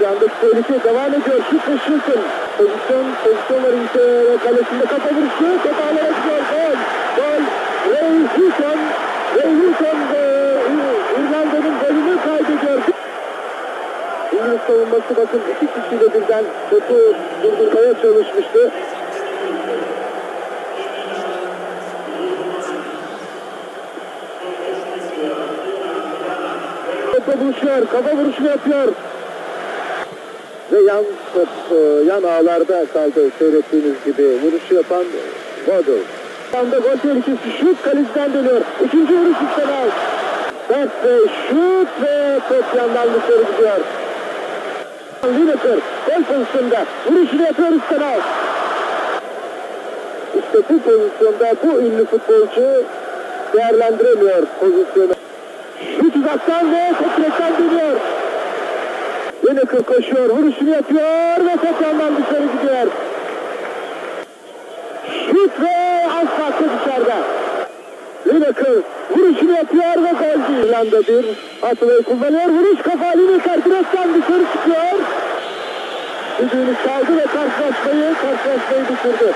andaki tehlike devam ediyor. Şut ve şutun. Pozisyon, pozisyonları ise kalesinde kafa vuruşu. Top ağlara gidiyor. Gol. Gol. Ray Hilton. Ray Hilton İrlanda'nın golünü kaydediyor. İngiliz savunması bakın iki kişiyle birden topu durdurmaya çalışmıştı. Topla buluşuyor, kafa vuruşunu yapıyor. Ve yan e, yan ağlarda kaldı seyrettiğiniz gibi. Vuruşu yapan. Şu anda gol tehlikesi şut kaleciden dönüyor. Üçüncü vuruş üstten al. Sert ve şut ve top yandan dışarı gidiyor. Lineker gol pozisyonunda vuruşunu yapıyor üstten al. İşte bu pozisyonda bu ünlü futbolcu değerlendiremiyor pozisyonu. Şut uzaktan ve top direkten dönüyor. Lineker koşuyor, vuruşunu yapıyor ve top yandan dışarı gidiyor. Şut ve az farklı dışarıda. Lineker vuruşunu yapıyor ve gol İrlanda bir atmayı kullanıyor. Vuruş kafa Lineker direkten dışarı çıkıyor. Düdüğünü çaldı ve karşılaşmayı, karşılaşmayı bitirdi.